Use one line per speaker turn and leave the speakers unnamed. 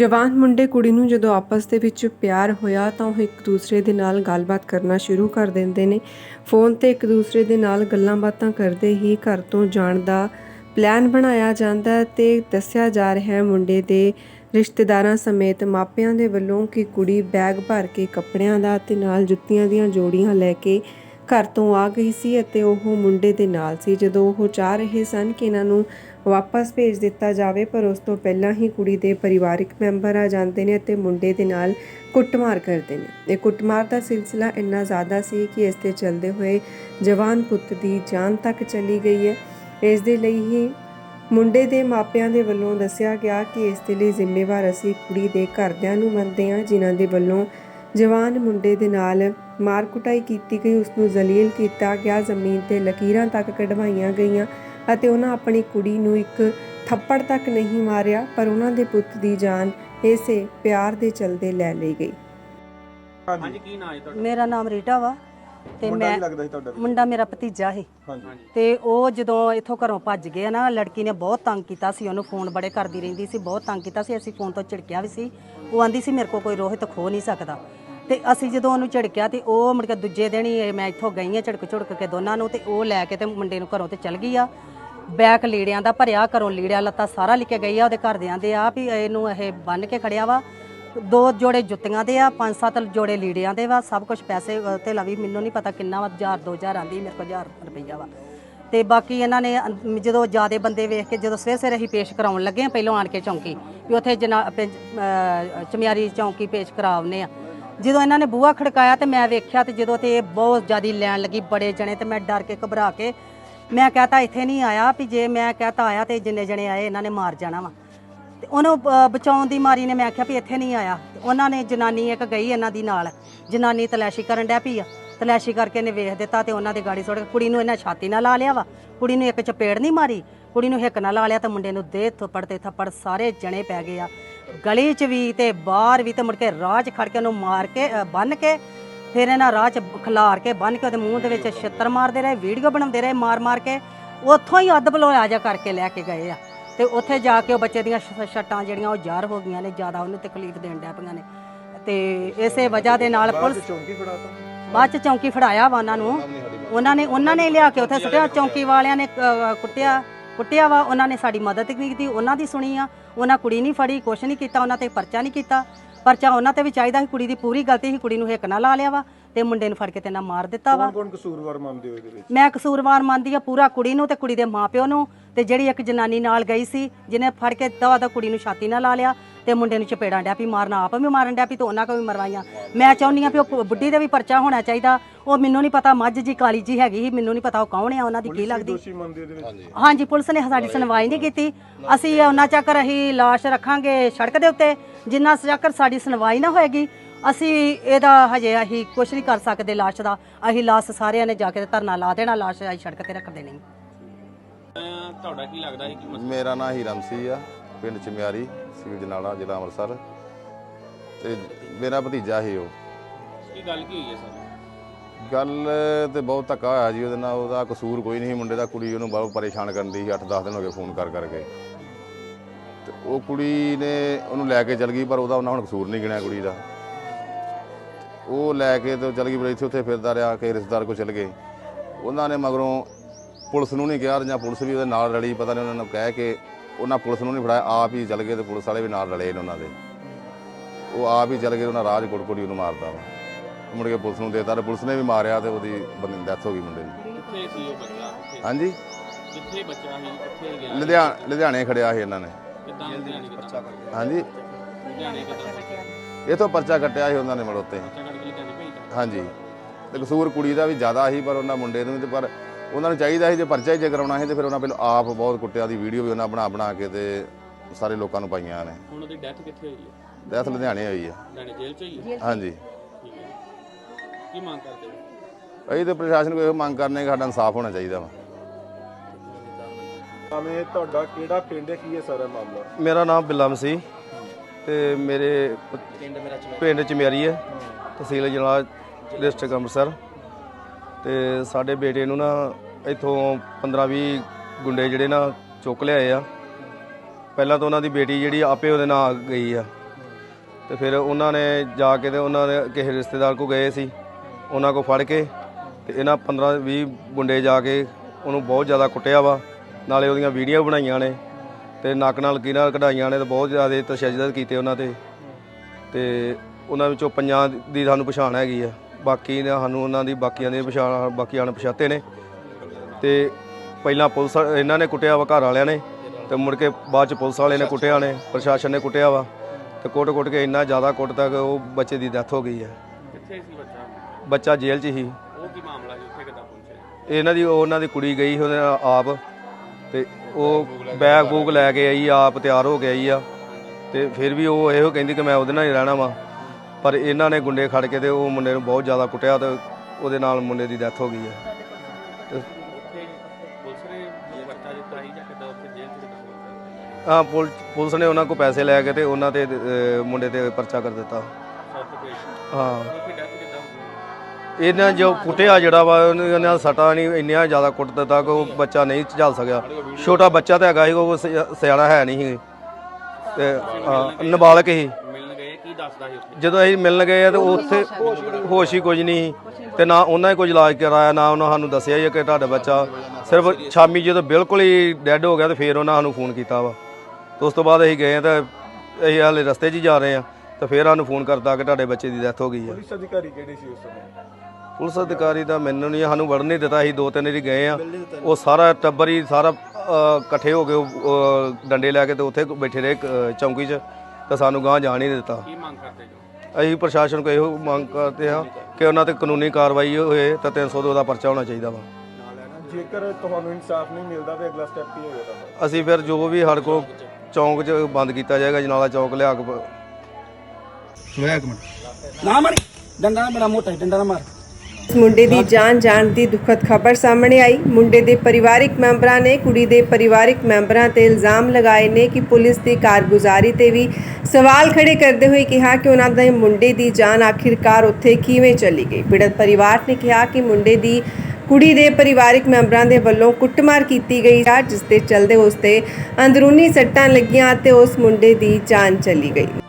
ਜਵਾਨ ਮੁੰਡੇ ਕੁੜੀ ਨੂੰ ਜਦੋਂ ਆਪਸ ਦੇ ਵਿੱਚ ਪਿਆਰ ਹੋਇਆ ਤਾਂ ਉਹ ਇੱਕ ਦੂਸਰੇ ਦੇ ਨਾਲ ਗੱਲਬਾਤ ਕਰਨਾ ਸ਼ੁਰੂ ਕਰ ਦਿੰਦੇ ਨੇ। ਫੋਨ ਤੇ ਇੱਕ ਦੂਸਰੇ ਦੇ ਨਾਲ ਗੱਲਾਂ ਬਾਤਾਂ ਕਰਦੇ ਹੀ ਘਰ ਤੋਂ ਜਾਣ ਦਾ ਪਲਾਨ ਬਣਾਇਆ ਜਾਂਦਾ ਹੈ ਤੇ ਦੱਸਿਆ ਜਾ ਰਿਹਾ ਹੈ ਮੁੰਡੇ ਦੇ ਰਿਸ਼ਤੇਦਾਰਾਂ ਸਮੇਤ ਮਾਪਿਆਂ ਦੇ ਵੱਲੋਂ ਕਿ ਕੁੜੀ ਬੈਗ ਭਰ ਕੇ ਕੱਪੜਿਆਂ ਦਾ ਤੇ ਨਾਲ ਜੁੱਤੀਆਂ ਦੀਆਂ ਜੋੜੀਆਂ ਲੈ ਕੇ ਘਰ ਤੋਂ ਆ ਗਈ ਸੀ ਅਤੇ ਉਹ ਮੁੰਡੇ ਦੇ ਨਾਲ ਸੀ। ਜਦੋਂ ਉਹ ਚਾਹ ਰਹੇ ਸਨ ਕਿ ਇਹਨਾਂ ਨੂੰ ਵਾਪਸ ਭੇਜ ਦਿੱਤਾ ਜਾਵੇ, ਪਰ ਉਸ ਤੋਂ ਪਹਿਲਾਂ ਹੀ ਕੁੜੀ ਦੇ ਪਰਿਵਾਰਕ ਮੈਂਬਰ ਆ ਜਾਂਦੇ ਨੇ ਅਤੇ ਮੁੰਡੇ ਦੇ ਨਾਲ ਕੁੱਟਮਾਰ ਕਰਦੇ ਨੇ। ਇਹ ਕੁੱਟਮਾਰ ਦਾ ਸਿਲਸਿਲਾ ਇੰਨਾ ਜ਼ਿਆਦਾ ਸੀ ਕਿ ਇਸ ਦੇ ਚੱਲਦੇ ਹੋਏ ਜਵਾਨ ਪੁੱਤ ਦੀ ਜਾਨ ਤੱਕ ਚਲੀ ਗਈ ਹੈ। ਇਸ ਦੇ ਲਈ ਹੀ ਮੁੰਡੇ ਦੇ ਮਾਪਿਆਂ ਦੇ ਵੱਲੋਂ ਦੱਸਿਆ ਗਿਆ ਕਿ ਇਸ ਦੇ ਲਈ ਜ਼ਿੰਮੇਵਾਰ ਅਸੀਂ ਕੁੜੀ ਦੇ ਘਰਦਿਆਂ ਨੂੰ ਮੰਨਦੇ ਹਾਂ, ਜਿਨ੍ਹਾਂ ਦੇ ਵੱਲੋਂ ਜਵਾਨ ਮੁੰਡੇ ਦੇ ਨਾਲ ਮਾਰ ਕੁਟਾਈ ਕੀਤੀ ਗਈ। ਉਸ ਨੂੰ ਜ਼ਲੀਲ ਕੀਤਾ ਗਿਆ, ਜ਼ਮੀਨ ਤੇ ਲਕੀਰਾਂ ਤੱਕ ਕਢਵਾਈਆਂ ਗਈਆਂ। ਅਤੇ ਉਹਨਾਂ ਆਪਣੀ ਕੁੜੀ ਨੂੰ ਇੱਕ ਥੱਪੜ ਤੱਕ ਨਹੀਂ ਮਾਰਿਆ ਪਰ ਉਹਨਾਂ ਦੇ ਪੁੱਤ ਦੀ ਜਾਨ ਇਸੇ ਪਿਆਰ ਦੇ ਚਲਦੇ ਲੈ ਲਈ ਗਈ।
ਹਾਂਜੀ। ਕੀ ਨਾਂ ਹੈ ਤੁਹਾਡਾ?
ਮੇਰਾ ਨਾਮ ਰੀਟਾ ਵਾ ਤੇ
ਮੁੰਡਾ
ਮੈਂ
ਕੀ ਲੱਗਦਾ ਸੀ ਤੁਹਾਡਾ
ਮੁੰਡਾ ਮੇਰਾ ਭਤੀਜਾ ਸੀ।
ਹਾਂਜੀ।
ਤੇ ਉਹ ਜਦੋਂ ਇੱਥੋਂ ਘਰੋਂ ਭੱਜ ਗਿਆ ਨਾ ਲੜਕੀ ਨੇ ਬਹੁਤ ਤੰਗ ਕੀਤਾ ਸੀ ਉਹਨੂੰ ਫੋਨ ਬੜੇ ਕਰਦੀ ਰਹਿੰਦੀ ਸੀ ਬਹੁਤ ਤੰਗ ਕੀਤਾ ਸੀ ਅਸੀਂ ਫੋਨ ਤੋਂ ਝਿੜਕਿਆ ਵੀ ਸੀ। ਉਹ ਆਂਦੀ ਸੀ ਮੇਰੇ ਕੋਲ ਕੋਈ ਰੋਹਿਤ ਖੋ ਨਹੀਂ ਸਕਦਾ। ਤੇ ਅਸੀਂ ਜਦੋਂ ਉਹਨੂੰ ਝਿੜਕਿਆ ਤੇ ਉਹ ਮੁੜ ਕੇ ਦੂਜੇ ਦਿਨ ਹੀ ਇਹ ਮੈਂ ਇੱਥੋਂ ਗਈ ਆ ਝਿੜਕ ਝੁੜਕ ਕੇ ਦੋਨਾਂ ਨੂੰ ਤੇ ਉਹ ਲੈ ਕੇ ਤੇ ਮੁੰਡੇ ਨੂੰ ਘਰੋਂ ਤੇ ਚਲ ਗਈ ਆ। ਬੈਕ ਲੀੜਿਆਂ ਦਾ ਭਰਿਆ ਘਰੋਂ ਲੀੜਿਆ ਲੱਤਾ ਸਾਰਾ ਲੈ ਕੇ ਗਈ ਆ ਉਹਦੇ ਘਰਦਿਆਂ ਦੇ ਆ ਵੀ ਇਹਨੂੰ ਇਹ ਬੰਨ ਕੇ ਖੜਿਆ ਵਾ। ਦੋ ਜੋੜੇ ਜੁੱਤੀਆਂ ਦੇ ਆ ਪੰਜ ਸੱਤ ਜੋੜੇ ਲੀੜਿਆਂ ਦੇ ਵਾ ਸਭ ਕੁਝ ਪੈਸੇ ਅ, ਤੇ ਲਵੀ ਮੈਨੂੰ ਨਹੀਂ ਪਤਾ ਕਿੰਨਾ ਵਾ 1000 2000 ਆਂਦੀ ਮੇਰੇ ਕੋਲ 1000 ਰੁਪਈਆ ਵਾ। ਤੇ ਬਾਕੀ ਇਹਨਾਂ ਨੇ ਅੰ- ਜਦੋਂ ਜਿਆਦੇ ਬੰਦੇ ਵੇਖ ਕੇ ਜਦੋਂ ਸਵੇਰ ਸਵੇਰੇ ਅਸੀਂ ਪੇਸ਼ ਕਰਾਉਣ ਲੱਗੇ ਆ ਪਹਿਲਾਂ ਆਣ ਕੇ ਚੌਂਕੀ ਵੀ ਉੱਥੇ ਜਨਾ ਆਪੇ, ਅ, ਚਮਿਆਰੀ ਚੌਂਕੀ ਪੇਸ਼ ਕਰਾਉਨੇ ਆ। ਜਦੋਂ ਇਹਨਾਂ ਨੇ ਬੂਹਾ ਖੜਕਾਇਆ ਤੇ ਮੈਂ ਵੇਖਿਆ ਤੇ ਜਦੋਂ ਤੇ ਇਹ ਬਹੁਤ ਜ਼ਿਆਦੀ ਲੈਣ ਲੱਗੀ ਬੜੇ ਜਣੇ ਤੇ ਮੈਂ ਡਰ ਕੇ ਘਬਰਾ ਕੇ ਮੈਂ ਕਹਤਾ ਇੱਥੇ ਨਹੀਂ ਆਇਆ ਵੀ ਜੇ ਮੈਂ ਕਹਤਾ ਆਇਆ ਤੇ ਜਿੰਨੇ ਜਣੇ ਆਏ ਇਹਨਾਂ ਨੇ ਮਾਰ ਜਾਣਾ ਵਾ। ਤੇ ਉਹਨੂੰ ਅ, ਬਚਾਉਣ ਦੀ ਮਾਰੀ ਨੇ ਮੈਂ ਆਖਿਆ ਵੀ ਇੱਥੇ ਨਹੀਂ ਆਇਆ। ਤੇ ਉਹਨਾਂ ਨੇ ਜਨਾਨੀ ਇੱਕ ਗਈ ਇਹਨਾਂ ਦੀ ਨਾਲ। ਜਨਾਨੀ ਤਲਾਸ਼ੀ ਕਰਨ ਡੈ ਪਈ ਆ। ਤਲਾਸ਼ੀ ਕਰਕੇ ਨੇ ਵੇਖ ਦਿੱਤਾ ਤੇ ਉਹਨਾਂ ਦੀ ਗਾੜੀ ਸੁੱਟ ਕੇ ਕੁੜੀ ਨੂੰ ਇਹਨਾਂ ਛਾਤੀ ਨਾਲ ਲਾ ਲਿਆ ਵਾ। ਕੁੜੀ ਨੂੰ ਇੱਕ ਚਪੇੜ ਨਹੀਂ ਮਾਰੀ। ਕੁੜੀ ਨੂੰ ਹਿੱਕ ਨਾਲ ਲਾ ਲਿਆ ਤੇ ਮੁੰਡੇ ਨੂੰ ਦੇ ਥੱਪੜ ਤੇ ਥੱਪੜ ਸਾਰੇ ਜਣੇ ਪੈ ਗਏ ਆ। ਗਲੀ 'ਚ ਵੀ ਤੇ ਬਾਹਰ ਵੀ ਤੇ ਮੁੜ ਕੇ ਰਾਹ 'ਚ ਖੜ ਕੇ ਉਹਨੂੰ ਮਾਰ ਕੇ ਅ, ਬੰਨ ਕੇ ਫਿਰ ਇਹਨਾਂ ਰਾਹ 'ਚ ਖਿਲਾਰ ਕੇ ਬੰਨ ਕੇ ਉਹਦੇ ਮੂੰਹ ਦੇ ਵਿੱਚ ਛਿੱਤਰ ਮਾਰਦੇ ਰਹੇ ਵੀਡੀਓ ਬਣਾਉਂਦੇ ਰਹੇ ਮਾਰ ਮਾਰ ਕੇ ਉੱਥੋਂ ਹੀ ਅੱਧ ਬਲੋਇਆ ਜਾ ਕਰਕੇ ਲੈ ਕੇ ਗਏ ਆ। ਤੇ ਉੱਥੇ ਜਾ ਕੇ ਉਹ ਬੱਚੇ ਦੀਆਂ ਸ਼- ਛੱਟਾਂ ਜਿਹੜੀਆਂ ਉਹ ਜ਼ਾਰ ਹੋ ਗਈਆਂ ਨੇ ਜ਼ਿਆਦਾ ਉਹਨੂੰ ਤਕਲੀਫ ਦੇਣ ਡੈ ਪਈਆਂ ਨੇ। ਤੇ ਇਸੇ ਵਜ੍ਹਾ ਦੇ ਨਾਲ ਪੁਲਿਸ
ਚੌਂਕੀ ਫੜਾਤਾ।
ਬਾਅਦ ਚ ਚੌਂਕੀ ਫੜਾਇਆ ਵਾ ਉਹਨਾਂ ਨੂੰ। ਉਹਨਾਂ ਨੇ ਉਹਨਾਂ ਨੇ ਲਿਆ ਕੇ ਉੱਥੇ ਸੁੱਟਿਆ ਚੌਂਕੀ ਵਾਲਿਆਂ ਨੇ ਕੁੱਟਿਆ ਕੁੱਟਿਆ ਵਾ ਉਹਨਾਂ ਨੇ ਸਾਡੀ ਮਦਦ ਨਹੀਂ ਕੀਤੀ ਉਹਨਾਂ ਦੀ ਸੁਣੀ ਆ। ਉਹਨਾਂ ਕੁੜੀ ਨਹੀਂ ਫੜੀ ਕੁਛ ਨਹੀਂ ਕੀਤਾ ਉਹਨਾਂ ਤੇ ਪਰਚਾ ਨਹੀਂ ਕੀਤਾ। ਪਰਚਾ ਉਹਨਾਂ ਤੇ ਵੀ ਚਾਹੀਦਾ ਸੀ ਕੁੜੀ ਦੀ ਪੂਰੀ ਗਲਤੀ ਸੀ ਕੁੜੀ ਨੂੰ ਹਿੱਕ ਨਾਲ ਲਾ ਲਿਆ ਵਾ ਤੇ ਮੁੰਡੇ ਨੂੰ ਫੜ ਕੇ ਤੇ ਨਾਲ ਮਾਰ ਦਿੱਤਾ ਵਾ।
ਕੌਣ ਕਸੂਰਵਾਰ ਮੰਨਦੇ ਹੋ ਇਹਦੇ ਵਿੱਚ?
ਮੈਂ ਕਸੂਰਵਾਰ ਮੰਨਦੀ ਆ ਪੂਰਾ ਕੁੜੀ ਨੂੰ ਤੇ ਕੁੜੀ ਦੇ ਮਾਪਿਓ ਨੂੰ ਤੇ ਜਿਹੜੀ ਇੱਕ ਜਨਾਨੀ ਨਾਲ ਗਈ ਸੀ ਜਿਹਨੇ ਫੜ ਕੇ ਦਵਾ ਦਾ ਕੁੜੀ ਨੂੰ ਛਾਤੀ ਨਾਲ ਲਾ ਲਿਆ ਤੇ ਮੁੰਡੇ ਨੂੰ ਚਪੇੜਾਂ ਡਿਆ ਪੀ ਮਾਰਨਾ ਆਪ ਵੀ ਮਾਰਨ ਡਿਆ ਪੀ ਤੇ ਉਹਨਾਂ ਕੋ ਵੀ ਮਰਵਾਈਆਂ। ਮੈਂ ਚਾਹੁੰਦੀ ਆ ਵੀ ਉਹ ਬੁੱਢੀ ਦੇ ਵੀ ਪਰਚਾ ਹੋਣਾ ਚਾਹੀਦਾ। ਉਹ ਮੈਨੂੰ ਨਹੀਂ ਪਤਾ ਮੱਝ ਜੀ ਕਾਲੀ ਜੀ ਹੈਗੀ ਸੀ ਮੈਨੂੰ ਨਹੀਂ ਪਤਾ ਉਹ ਕੌਣ ਆ ਉਹਨਾਂ ਦੀ ਕੀ ਲੱਗਦੀ। ਹਾਂਜੀ। ਪੁਲਿਸ ਨੇ ਸਾਡੀ ਸੁਣਵਾਈ ਨਹੀਂ ਕੀਤੀ। ਅਸੀਂ ਉਹਨਾਂ ਚੱਕਰ ਅਸੀਂ ਲਾਸ਼ ਰੱਖਾਂਗੇ ਸੜਕ ਦੇ ਉੱਤੇ। ਜਿੰਨਾ ਚੱਕਰ ਸਾਡੀ ਸੁਣਵਾਈ ਨਾ ਹੋਏਗੀ ਅਸੀਂ ਇਹਦਾ ਹਜੇ ਅਸੀਂ ਕੁਝ ਨਹੀਂ ਕਰ ਸਕਦੇ ਲਾਸ਼ ਦਾ। ਅਸੀਂ ਲਾਸ਼ ਸਾਰਿਆਂ ਨੇ ਜਾ ਕੇ ਧਰਨਾ ਲਾ ਦੇਣਾ ਲਾਸ਼ ਅਸੀਂ ਸੜਕ ਤੇ ਰੱਖ ਦੇਣੀ
ਤੁਹਾਡਾ ਕੀ ਲੱਗਦਾ ਹੈ ਕਿ
ਮੇਰਾ ਨਾਂ ਹੀਰਮ ਸੀ ਆ। ਪਿੰਡ ਚਮਿਆਰੀ ਸਿਵਲ ਜਨਾਲਾ ਜ਼ਿਲ੍ਹਾ ਅੰਮ੍ਰਿਤਸਰ। ਤੇ ਮੇਰਾ ਭਤੀਜਾ ਸੀ ਉਹ।
ਕੀ ਗੱਲ ਕੀ ਹੋਈ ਹੈ ਸਰ?
ਗੱਲ ਤੇ ਬਹੁਤ ਧੱਕਾ ਹੋਇਆ ਜੀ ਉਹਦੇ ਨਾਲ ਉਹਦਾ ਕਸੂਰ ਕੋਈ ਨਹੀਂ ਮੁੰਡੇ ਦਾ ਕੁੜੀ ਉਹਨੂੰ ਬਹੁਤ ਪਰੇਸ਼ਾਨ ਕਰਨ ਦੀ ਸੀ 8-10 ਦਿਨ ਹੋ ਗਏ ਫੋਨ ਕਰ ਕਰਕੇ ਤੇ ਉਹ ਕੁੜੀ ਨੇ ਉਹਨੂੰ ਲੈ ਕੇ ਚਲ ਗਈ ਪਰ ਉਹਦਾ ਉਹਨਾਂ ਹੁਣ ਕਸੂਰ ਨਹੀਂ ਗਿਣਿਆ ਕੁੜੀ ਦਾ। ਉਹ ਲੈ ਕੇ ਤੇ ਚਲ ਗਈ ਪਰ ਇੱਥੇ ਉੱਥੇ ਫਿਰਦਾ ਰਿਹਾ ਕਿ ਰਿਸ਼ਤੇਦਾਰ ਕੋ ਚਲ ਗਏ। ਉਹਨਾਂ ਨੇ ਮਗਰੋਂ ਪੁਲਿਸ ਨੂੰ ਨਹੀਂ ਕਿਹਾ ਜਾਂ ਪੁਲਿਸ ਵੀ ਉਹਦੇ ਨਾਲ ਰਲੀ ਪਤਾ ਨਹੀਂ ਉਹਨਾਂ ਨੂੰ ਕਹਿ ਕੇ ਉਹਨਾਂ ਪੁਲਿਸ ਨੂੰ ਨਹੀਂ ਫੜਾਇਆ ਆਪ ਹੀ ਚਲ ਗਏ ਤੇ ਪੁਲਿਸ ਵਾਲੇ ਵੀ ਨਾਲ ਰਲੇ ਨੇ ਉਹਨਾਂ ਦੇ। ਉਹ ਆਪ ਹੀ ਚਲ ਗਏ ਉਹਨਾਂ ਰਾਜ ਕੁੜਕੁੜੀ ਉਹਨੂੰ ਮਾਰਦਾ ਵਾ। ਮੁੜ ਕੇ ਪੁਲਿਸ ਨੂੰ ਦੇਤਾ ਤੇ ਪੁਲਿਸ ਨੇ ਵੀ ਮਾਰਿਆ ਤੇ ਉਹਦੀ ਬੰਦੇ ਦੀ ਡੈਥ ਹੋ ਗਈ ਮੁੰਡੇ ਦੀ।
ਕਿੱਥੇ ਸੀ ਉਹ ਬੱਚਾ? ਕਿੱਥੇ?
ਹਾਂਜੀ?
ਕਿੱਥੇ ਬੱਚਾ ਸੀ? ਕਿੱਥੇ ਗਿਆ?
ਲੁਧਿਆਣਾ ਲੁਧਿਆਣੇ ਖੜਿਆ ਸੀ ਇਹਨਾਂ ਨੇ।
ਕਿੱਦਾਂ ਲੁਧਿਆਣੇ ਕਿੱਦਾਂ?
ਹਾਂਜੀ?
ਲੁਧਿਆਣੇ ਕਿੱਦਾਂ
ਇਥੋਂ ਪਰਚਾ ਕੱਟਿਆ ਸੀ ਉਹਨਾਂ ਨੇ ਮੜੋਤੇ।
ਬੱਚਾ ਕੱਢ ਕੇ ਲੁਧਿਆਣੇ ਭੇਜਤਾ
ਹਾਂਜੀ। ਤੇ ਕਸੂਰ ਕੁੜੀ ਦਾ ਵੀ ਜ਼ਿਆਦਾ ਸੀ ਪਰ ਉਹਨਾਂ ਮੁੰਡੇ ਨੂੰ ਵੀ ਤੇ ਪਰ ਉਹਨਾਂ ਨੂੰ ਚਾਹੀਦਾ ਸੀ ਜੇ ਪਰਚਾ ਹੀ ਜੇ ਕਰਾਉਣਾ ਸੀ ਤੇ ਫਿਰ ਉਹਨਾਂ ਪਹਿਲਾਂ ਆਪ ਬਹੁਤ ਕੁੱਟਿਆ ਦੀ ਵੀਡੀਓ ਵੀ ਉਹਨਾਂ ਬਣਾ ਬਣਾ ਕੇ ਤੇ ਸਾਰੇ ਲੋਕਾਂ ਨੂੰ ਪਾਈਆਂ ਨੇ।
ਹੁਣ ਉਹਦੀ ਡੈਥ ਕਿੱਥੇ ਹੋਈ ਹੈ?
ਡੈਥ ਲੁਧਿਆਣੇ ਹੋਈ ਆ
ਲੁਧਿਆਣੇ ਜੇਲ੍ਹ ਚ ਹੋਈ ਹੈ?
ਹਾਂਜੀ।
ਠੀਕ ਹੈ। ਕੀ ਮੰਗ ਕਰਦੇ ਹੋ?
ਅਸੀਂ ਤੇ ਪ੍ਰਸ਼ਾਸਨ ਕੋਲ ਇਹੋ ਮੰਗ ਕਰਨੇ ਕਿ ਸਾਡਾ ਇਨਸਾਫ ਹੋਣਾ ਚਾਹੀਦਾ ਵਾ।
ਆਵੇਂ ਤੁਹਾਡਾ ਕਿਹੜਾ ਪਿੰਡ ਹੈ? ਕੀ ਹੈ ਸਾਰਾ ਮਾਮਲਾ?
ਮੇਰਾ ਨਾਮ ਬਿਲਮ ਸੀ ਤੇ ਮੇਰੇ ਪਿੰਡ ਚ ਮੇਰੀ ਹੈ ਤਹਿਸੀਲ ਜਨਾਲਾ ਡਿਸਟ੍ਰਿਕਟ ਅੰਮ੍ਰਿਤਸਰ। ਤੇ ਸਾਡੇ ਬੇਟੇ ਨੂੰ ਨਾ ਇੱਥੋਂ 15-20 ਗੁੰਡੇ ਜਿਹੜੇ ਨਾ ਚੁੱਕ ਲਿਆਏ ਆ। ਪਹਿਲਾਂ ਤਾਂ ਉਹਨਾਂ ਦੀ ਬੇਟੀ ਜਿਹੜੀ ਆਪੇ ਉਹਦੇ ਨਾਲ ਗਈ ਆ। ਤੇ ਫਿਰ ਉਹਨਾਂ ਨੇ ਜਾ ਕੇ ਤੇ ਉਹਨਾਂ ਦੇ ਕਿਸੇ ਰਿਸ਼ਤੇਦਾਰ ਕੋ ਗਏ ਸੀ। ਉਹਨਾਂ ਕੋ ਫੜ ਕੇ ਤੇ ਇਹਨਾਂ 15 20 ਗੁੰਡੇ ਜਾ ਕੇ ਉਹਨੂੰ ਬਹੁਤ ਜ਼ਿਆਦਾ ਕੁੱਟਿਆ ਵਾ। ਨਾਲੇ ਉਹਦੀਆਂ ਵੀਡੀਓ ਬਣਾਈਆਂ ਨੇ ਤੇ ਨੱਕ ਨਾਲ ਲਕੀਰਾਂ ਕਢਾਈਆਂ ਨੇ ਤੇ ਬਹੁਤ ਜ਼ਿਆਦਾ ਤਸ਼ੱਦਦ ਕੀਤੇ ਉਹਨਾਂ ਤੇ। ਤੇ ਉਹਨਾਂ ਵਿੱਚੋਂ ਪੰਜਾਂ ਦੀ ਸਾਨੂੰ ਪਛਾਣ ਹੈਗੀ ਆ। ਬਾਕੀ ਨੇ ਸਾਨੂੰ ਉਹਨਾਂ ਦੀ ਬਾਕੀਆਂ ਦੀ ਪਛਾਣ ਬਾਕੀ ਅਣਪਛਾਤੇ ਨੇ। ਤੇ ਪਹਿਲਾਂ ਪੁਲਿਸ ਇਹਨਾਂ ਨੇ ਕੁੱਟਿਆ ਵਾ ਘਰ ਵਾਲਿਆਂ ਨੇ ਤੇ ਮੁੜ ਕੇ ਬਾਅਦ ਚ ਪੁਲਿਸ ਵਾਲੇ ਨੇ ਕੁੱਟਿਆ ਨੇ ਪ੍ਰਸ਼ਾਸਨ ਨੇ ਕੁੱਟਿਆ ਵਾ। ਤੇ ਕੁੱਟ-ਕੁੱਟ ਕੇ ਇੰਨਾ ਜ਼ਿਆਦਾ ਕੁੱਟ ਤੱਕ ਉਹ ਬੱਚੇ ਦੀ ਡੈਥ ਹੋ ਗਈ ਹੈ
ਕਿੱਥੇ ਸੀ ਬੱਚਾ?
ਬੱਚਾ ਜੇਲ੍ਹ 'ਚ ਹੀ।
ਉਹ ਕੀ ਮਾਮਲਾ ਸੀ? ਉੱਥੇ ਕਿੱਦਾਂ ਪਹੁੰਚੇ
ਇਹਨਾਂ ਦੀ ਉਹਨਾਂ ਦੀ ਕੁੜੀ ਗਈ ਉਹਦੇ ਨਾਲ ਆਪ। ਤੇ ਉਹ ਬੈਗ ਬੂਗ ਲੈ ਕੇ ਆਈ ਆਪ ਤਿਆਰ ਹੋ ਕੇ ਆਈ ਆ। ਤੇ ਫਿਰ ਵੀ ਉਹ ਇਹੋ ਕਹਿੰਦੀ ਕਿ ਮੈਂ ਉਹਦੇ ਨਾਲ ਹੀ ਰਹਿਣਾ ਵਾ। ਪਰ ਇਹਨਾਂ ਨੇ ਗੁੰਡੇ ਖੜ ਕੇ ਤੇ ਉਹ ਮੁੰਡੇ ਨੂੰ ਬਹੁਤ ਜ਼ਿਆਦਾ ਕੁੱਟਿਆ ਤੇ ਉਹਦੇ ਨਾਲ ਮੁੰਡੇ ਦੀ ਡੈਥ ਹੋ ਗਈ ਹੈ। ਤੇ
ਉੱਥੇ ਪੁਲਿਸ ਨੇ
ਉਹਨਾਂ ਕੋਲ ਪੈਸੇ ਲੈ ਕੇ ਤੇ ਉਹਨਾਂ ਤੇ ਅਹ, ਮੁੰਡੇ ਤੇ ਪਰਚਾ ਕਰ ਦਿੱਤਾ। ਹਾਂ। ਇਹਨਾਂ ਜੋ ਕੁੱਟਿਆ ਜਿਹੜਾ ਵਾ ਉਹਨੇ ਉਹਨਾਂ ਸਟਾ ਨਹੀਂ ਇੰਨੀਆਂ ਜ਼ਿਆਦਾ ਕੁੱਟ ਦਿੱਤਾ ਕਿ ਉਹ ਬੱਚਾ ਨਹੀਂ ਝੱਲ ਸਕਿਆ। ਛੋਟਾ ਬੱਚਾ ਤਾਂ ਹੈਗਾ ਸੀ ਉਹ ਸਿ- ਸਿਆਣਾ ਹੈ ਨਹੀਂ ਸੀ। ਤੇ ਹਾਂ, ਨਾਬਾਲਗ ਹੀ
ਦੱਸਦਾ ਸੀ ਉੱਥੇ।
ਜਦੋਂ ਅਸੀਂ ਮਿਲਣ ਗਏ ਆ ਤੇ ਉੱਥੇ ਹੋਸ਼ ਹੀ ਕੁਝ ਨਹੀਂ ਸੀ। ਤੇ ਨਾ ਉਹਨਾਂ ਨੇ ਕੁਝ ਇਲਾਜ ਕਰਾਇਆ ਨਾ ਉਹਨਾਂ ਸਾਨੂੰ ਦੱਸਿਆ ਹੀ ਕਿ ਤੁਹਾਡਾ ਬੱਚਾ ਸਿਰਫ ਸ਼ਾਮੀ ਜਦੋਂ ਬਿਲਕੁਲ ਹੀ ਡੈੱਡ ਹੋ ਗਿਆ ਤੇ ਫਿਰ ਉਹਨਾਂ ਸਾਨੂੰ ਫੋਨ ਕੀਤਾ ਵਾ। ਤੇ ਉਸ ਤੋਂ ਬਾਅਦ ਅਸੀਂ ਗਏ ਆ ਤਾਂ ਅਸੀਂ ਹਾਲੇ ਰਸਤੇ 'ਚ ਹੀ ਜਾ ਰਹੇ ਆ ਤਾਂ ਫਿਰ ਸਾਨੂੰ ਫੋਨ ਕਰਤਾ ਕਿ ਤੁਹਾਡੇ ਬੱਚੇ ਦੀ ਡੈਥ ਹੋ ਗਈ ਹੈ
ਪੁਲਿਸ ਅਧਿਕਾਰੀ ਕਿਹੜੇ ਸੀ ਉਸ ਸਮੇਂ?
ਪੁਲਿਸ ਅਧਿਕਾਰੀ ਤਾਂ ਮੈਨੂੰ ਨਹੀਂ ਸਾਨੂੰ ਵੜਨ ਨਹੀਂ ਦਿੱਤਾ। ਅਸੀਂ ਦੋ ਤਿੰਨ ਵਾਰੀ ਗਏ ਆ। ਉਹ ਸਾਰਾ ਟੱਬਰ ਹੀ ਸਾਰਾ ਅ, ਇਕੱਠੇ ਹੋ ਕੇ ਉਹ, ਅ, ਡੰਡੇ ਲੈ ਕੇ ਤੇ ਉੱਥੇ ਬੈਠੇ ਰਹੇ ਅ, ਚੌਂਕੀ 'ਚ। ਤਾਂ ਸਾਨੂੰ ਗਾਂ ਜਾਣ ਹੀ ਨਹੀਂ ਦਿੱਤਾ।
ਕੀ ਮੰਗ ਕਰਦੇ ਜੋ?
ਅਸੀਂ ਪ੍ਰਸ਼ਾਸਨ ਕੋਲ ਇਹੋ ਮੰਗ ਕਰਦੇ ਹਾਂ ਕਿ ਉਹਨਾਂ ਤੇ ਕਾਨੂੰਨੀ ਕਾਰਵਾਈ ਹੋਏ ਤਾਂ 302 ਦਾ ਪਰਚਾ ਹੋਣਾ ਚਾਹੀਦਾ ਵਾ।
ਜੇਕਰ ਤੁਹਾਨੂੰ ਇਨਸਾਫ ਨਹੀਂ ਮਿਲਦਾ ਤੇ ਅਗਲਾ ਸਟੈਪ ਕੀ ਹੋਵੇਗਾ ਤੁਹਾਡਾ
ਅਸੀਂ ਫਿਰ ਜੋ ਵੀ ਸਾਡੇ ਕੋਲ ਚੌਂਕ 'ਚ ਬੰਦ ਕੀਤਾ ਜਾਏਗਾ ਜਨਾਲਾ ਚੌਂਕ ਲਿਆ ਕੇ ਪ-
ਨਾ ਮਾਰੀ। ਡੰਡਾ ਨਾ ਬੜਾ ਮੋਟਾ ਸੀ, ਡੰਡਾ ਨਾ ਮਾਰ।
ਇਸ ਮੁੰਡੇ ਦੀ ਜਾਨ ਜਾਣ ਦੀ ਦੁਖਦ ਖਬਰ ਸਾਹਮਣੇ ਆਈ। ਮੁੰਡੇ ਦੇ ਪਰਿਵਾਰਿਕ ਮੈਂਬਰਾਂ ਨੇ ਕੁੜੀ ਦੇ ਪਰਿਵਾਰਿਕ ਮੈਂਬਰਾਂ ਤੇ ਇਲਜ਼ਾਮ ਲਗਾਏ ਨੇ ਕਿ ਪੁਲਿਸ ਦੀ ਕਾਰਗੁਜ਼ਾਰੀ ਤੇ ਵੀ ਸਵਾਲ ਖੜੇ ਕਰਦੇ ਹੋਏ ਕਿਹਾ ਕਿ ਉਹਨਾਂ ਦੇ ਮੁੰਡੇ ਦੀ ਜਾਨ ਆਖਿਰਕਾਰ ਉੱਥੇ ਕਿਵੇਂ ਚਲੀ ਗਈ। ਪੀੜਤ ਪਰਿਵਾਰ ਨੇ ਕਿਹਾ ਕਿ ਮੁੰਡੇ ਦੀ ਕੁੜੀ ਦੇ ਪਰਿਵਾਰਿਕ ਮੈਂਬਰਾਂ ਦੇ ਵੱਲੋਂ ਕੁੱਟਮਾਰ ਕੀਤੀ ਗਈ ਹੈ, ਜਿਸ ਦੇ ਚਲਦੇ ਉਸ ਤੇ ਅੰਦਰੂਨੀ ਸੱਟਾਂ ਲੱਗੀਆਂ ਤੇ ਉਸ ਮੁੰਡੇ ਦੀ ਜਾਨ ਚਲੀ ਗਈ।